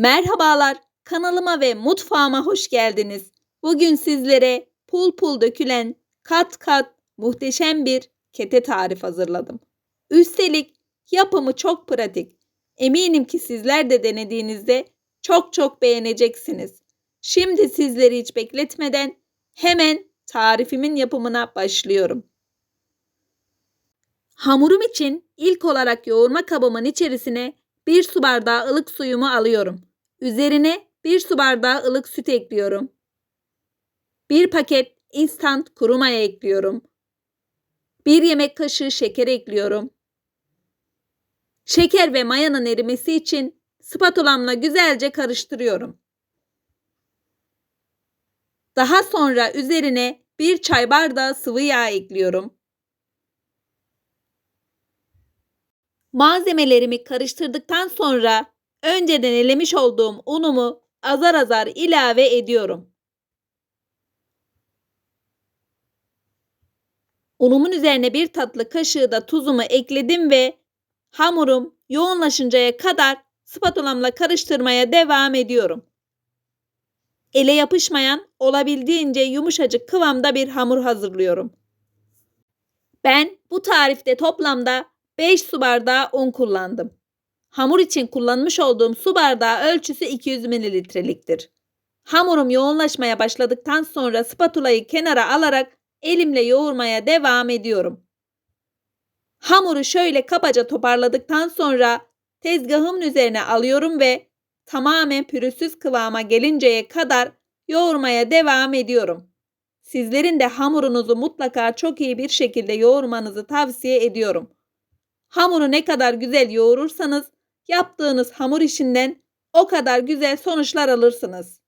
Merhabalar, kanalıma ve mutfağıma hoş geldiniz. Bugün sizlere pul pul dökülen kat kat muhteşem bir kete tarif hazırladım. Üstelik yapımı çok pratik. Eminim ki sizler de denediğinizde çok çok beğeneceksiniz. Şimdi sizleri hiç bekletmeden hemen tarifimin yapımına başlıyorum. Hamurum için ilk olarak yoğurma kabımın içerisine 1 su bardağı ılık suyumu alıyorum. Üzerine 1 su bardağı ılık süt ekliyorum. 1 paket instant kuru maya ekliyorum. 1 yemek kaşığı şeker ekliyorum. Şeker ve mayanın erimesi için spatulamla güzelce karıştırıyorum. Daha sonra üzerine 1 çay bardağı sıvı yağ ekliyorum. Malzemelerimi karıştırdıktan sonra önceden elemiş olduğum unumu azar azar ilave ediyorum. Unumun üzerine bir tatlı kaşığı da tuzumu ekledim ve hamurum yoğunlaşıncaya kadar spatulamla karıştırmaya devam ediyorum. Ele yapışmayan olabildiğince yumuşacık kıvamda bir hamur hazırlıyorum. Ben bu tarifte toplamda 5 su bardağı un kullandım. Hamur için kullanmış olduğum su bardağı ölçüsü 200 mililitreliktir. Hamurum yoğunlaşmaya başladıktan sonra spatulayı kenara alarak elimle yoğurmaya devam ediyorum. Hamuru şöyle kabaca toparladıktan sonra tezgahımın üzerine alıyorum ve tamamen pürüzsüz kıvama gelinceye kadar yoğurmaya devam ediyorum. Sizlerin de hamurunuzu mutlaka çok iyi bir şekilde yoğurmanızı tavsiye ediyorum. Hamuru ne kadar güzel yoğurursanız yaptığınız hamur işinden o kadar güzel sonuçlar alırsınız.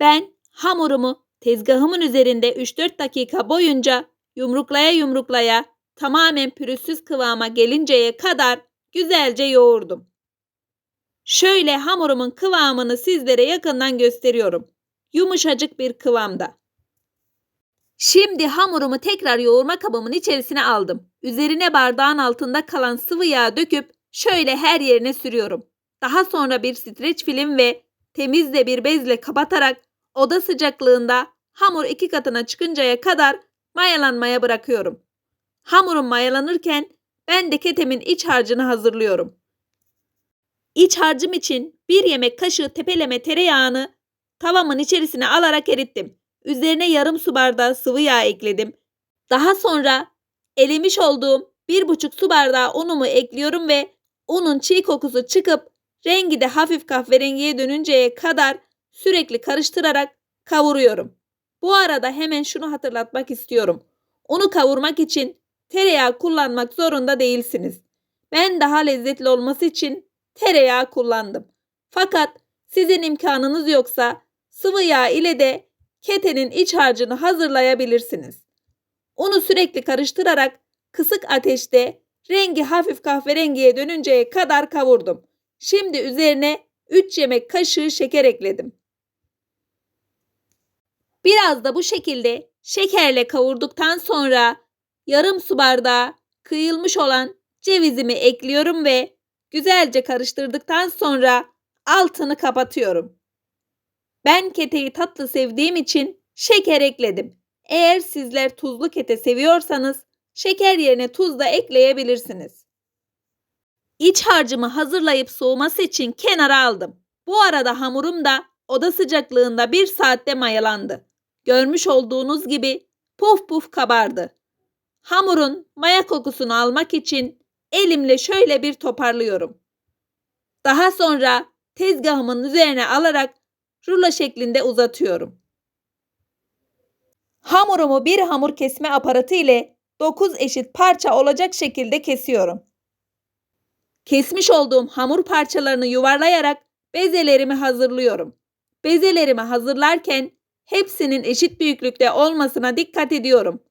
Ben hamurumu tezgahımın üzerinde 3-4 dakika boyunca yumruklaya yumruklaya tamamen pürüzsüz kıvama gelinceye kadar güzelce yoğurdum. Şöyle hamurumun kıvamını sizlere yakından gösteriyorum. Yumuşacık bir kıvamda. Şimdi hamurumu tekrar yoğurma kabımın içerisine aldım. Üzerine bardağın altında kalan sıvı yağ döküp şöyle her yerine sürüyorum. Daha sonra bir streç film ve temiz bir bezle kapatarak oda sıcaklığında hamur iki katına çıkıncaya kadar mayalanmaya bırakıyorum. Hamurum mayalanırken ben de ketemin iç harcını hazırlıyorum. İç harcım için bir yemek kaşığı tepeleme tereyağını tavamın içerisine alarak erittim. Üzerine yarım su bardağı sıvı yağ ekledim. Daha sonra elemiş olduğum bir buçuk su bardağı unumu ekliyorum ve unun çiğ kokusu çıkıp rengi de hafif kahverengiye dönünceye kadar sürekli karıştırarak kavuruyorum. Bu arada hemen şunu hatırlatmak istiyorum. Unu kavurmak için tereyağı kullanmak zorunda değilsiniz. Ben daha lezzetli olması için tereyağı kullandım. Fakat sizin imkanınız yoksa sıvı yağ ile de ketenin iç harcını hazırlayabilirsiniz. Unu sürekli karıştırarak kısık ateşte rengi hafif kahverengiye dönünceye kadar kavurdum. Şimdi üzerine 3 yemek kaşığı şeker ekledim. Biraz da bu şekilde şekerle kavurduktan sonra yarım su bardağı kıyılmış olan cevizimi ekliyorum ve güzelce karıştırdıktan sonra altını kapatıyorum. Ben keteyi tatlı sevdiğim için şeker ekledim. Eğer sizler tuzlu kete seviyorsanız şeker yerine tuz da ekleyebilirsiniz. İç harcımı hazırlayıp soğuması için kenara aldım. Bu arada hamurum da oda sıcaklığında bir saatte mayalandı. Görmüş olduğunuz gibi puf puf kabardı. Hamurun maya kokusunu almak için elimle şöyle bir toparlıyorum. Daha sonra tezgahımın üzerine alarak rulo şeklinde uzatıyorum. Hamurumu bir hamur kesme aparatı ile 9 eşit parça olacak şekilde kesiyorum. Kesmiş olduğum hamur parçalarını yuvarlayarak bezelerimi hazırlıyorum. Bezelerimi hazırlarken hepsinin eşit büyüklükte olmasına dikkat ediyorum.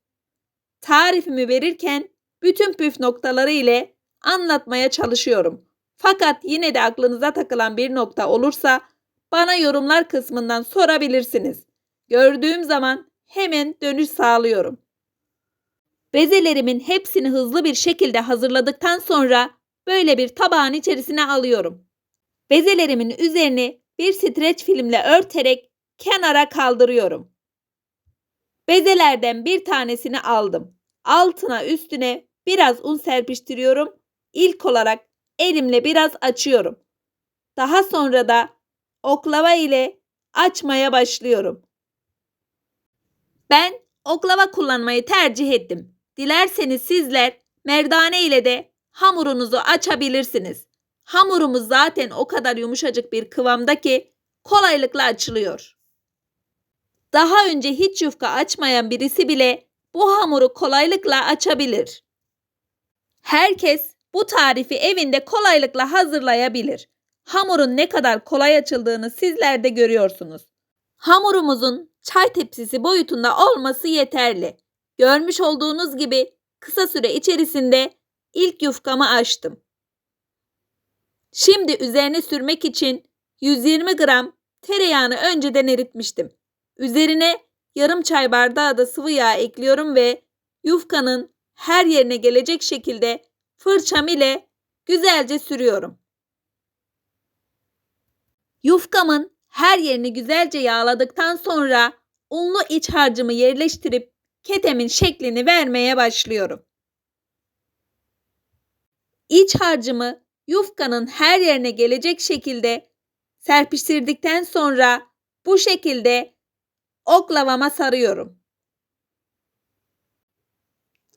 Tarifimi verirken bütün püf noktaları ile anlatmaya çalışıyorum. Fakat yine de aklınıza takılan bir nokta olursa bana yorumlar kısmından sorabilirsiniz. Gördüğüm zaman hemen dönüş sağlıyorum. Bezelerimin hepsini hızlı bir şekilde hazırladıktan sonra böyle bir tabağın içerisine alıyorum. Bezelerimin üzerini bir streç filmle örterek kenara kaldırıyorum. Bezelerden bir tanesini aldım. Altına üstüne biraz un serpiştiriyorum. İlk olarak elimle biraz açıyorum. Daha sonra da oklava ile açmaya başlıyorum. Ben oklava kullanmayı tercih ettim. Dilerseniz sizler merdane ile de hamurunuzu açabilirsiniz. Hamurumuz zaten o kadar yumuşacık bir kıvamda ki kolaylıkla açılıyor. Daha önce hiç yufka açmayan birisi bile bu hamuru kolaylıkla açabilir. Herkes bu tarifi evinde kolaylıkla hazırlayabilir. Hamurun ne kadar kolay açıldığını sizler de görüyorsunuz. Hamurumuzun çay tepsisi boyutunda olması yeterli. Görmüş olduğunuz gibi kısa süre içerisinde ilk yufkamı açtım. Şimdi üzerine sürmek için 120 gram tereyağını önceden eritmiştim. Üzerine yarım çay bardağı da sıvı yağ ekliyorum ve yufkanın her yerine gelecek şekilde fırçam ile güzelce sürüyorum. Yufkamın her yerini güzelce yağladıktan sonra unlu iç harcımı yerleştirip ketemin şeklini vermeye başlıyorum. İç harcımı yufkanın her yerine gelecek şekilde serpiştirdikten sonra bu şekilde oklavama sarıyorum.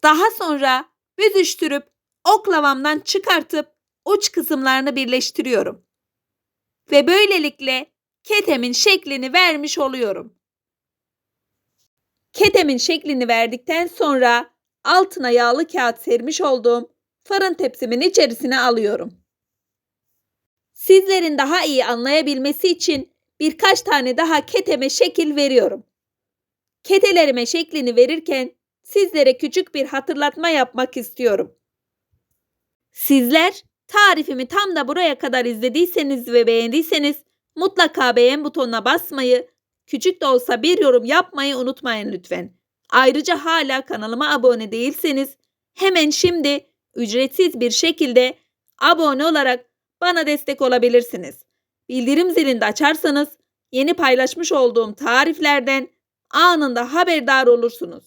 Daha sonra büzüştürüp oklavamdan çıkartıp uç kısımlarını birleştiriyorum. Ve böylelikle ketemin şeklini vermiş oluyorum. Ketemin şeklini verdikten sonra altına yağlı kağıt sermiş olduğum fırın tepsimin içerisine alıyorum. Sizlerin daha iyi anlayabilmesi için birkaç tane daha keteme şekil veriyorum. Ketelerime şeklini verirken sizlere küçük bir hatırlatma yapmak istiyorum. Sizler tarifimi tam da buraya kadar izlediyseniz ve beğendiyseniz mutlaka beğen butonuna basmayı, küçük de olsa bir yorum yapmayı unutmayın lütfen. Ayrıca hala kanalıma abone değilseniz hemen şimdi ücretsiz bir şekilde abone olarak bana destek olabilirsiniz. Bildirim zilini de açarsanız yeni paylaşmış olduğum tariflerden anında haberdar olursunuz.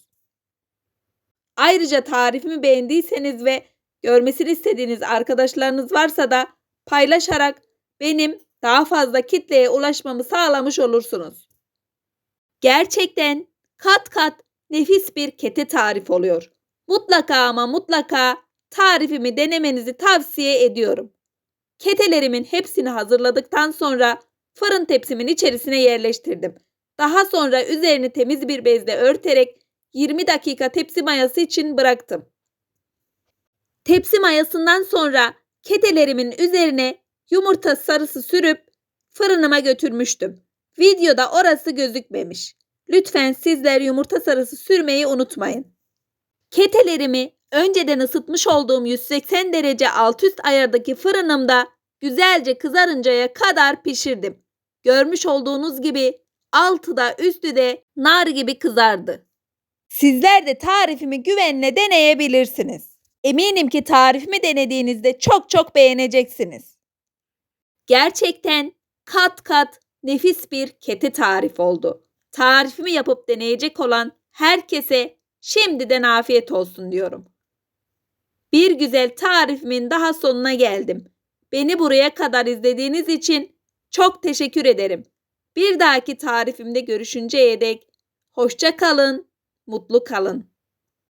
Ayrıca tarifimi beğendiyseniz ve görmesini istediğiniz arkadaşlarınız varsa da paylaşarak benim daha fazla kitleye ulaşmamı sağlamış olursunuz. Gerçekten kat kat nefis bir kete tarif oluyor. Mutlaka ama mutlaka tarifimi denemenizi tavsiye ediyorum. Ketelerimin hepsini hazırladıktan sonra fırın tepsimin içerisine yerleştirdim. Daha sonra üzerini temiz bir bezle örterek 20 dakika tepsi mayası için bıraktım. Tepsi mayasından sonra ketelerimin üzerine yumurta sarısı sürüp fırınıma götürmüştüm. Videoda orası gözükmemiş. Lütfen sizler yumurta sarısı sürmeyi unutmayın. Ketelerimi önceden ısıtmış olduğum 180 derece alt üst ayardaki fırınımda güzelce kızarıncaya kadar pişirdim. Görmüş olduğunuz gibi altı da üstü de nar gibi kızardı. Sizler de tarifimi güvenle deneyebilirsiniz. Eminim ki tarifimi denediğinizde çok çok beğeneceksiniz. Gerçekten kat kat nefis bir kete tarif oldu. Tarifimi yapıp deneyecek olan herkese şimdiden afiyet olsun diyorum. Bir güzel tarifimin daha sonuna geldim. Beni buraya kadar izlediğiniz için çok teşekkür ederim. Bir dahaki tarifimde görüşünceye dek hoşça kalın, mutlu kalın.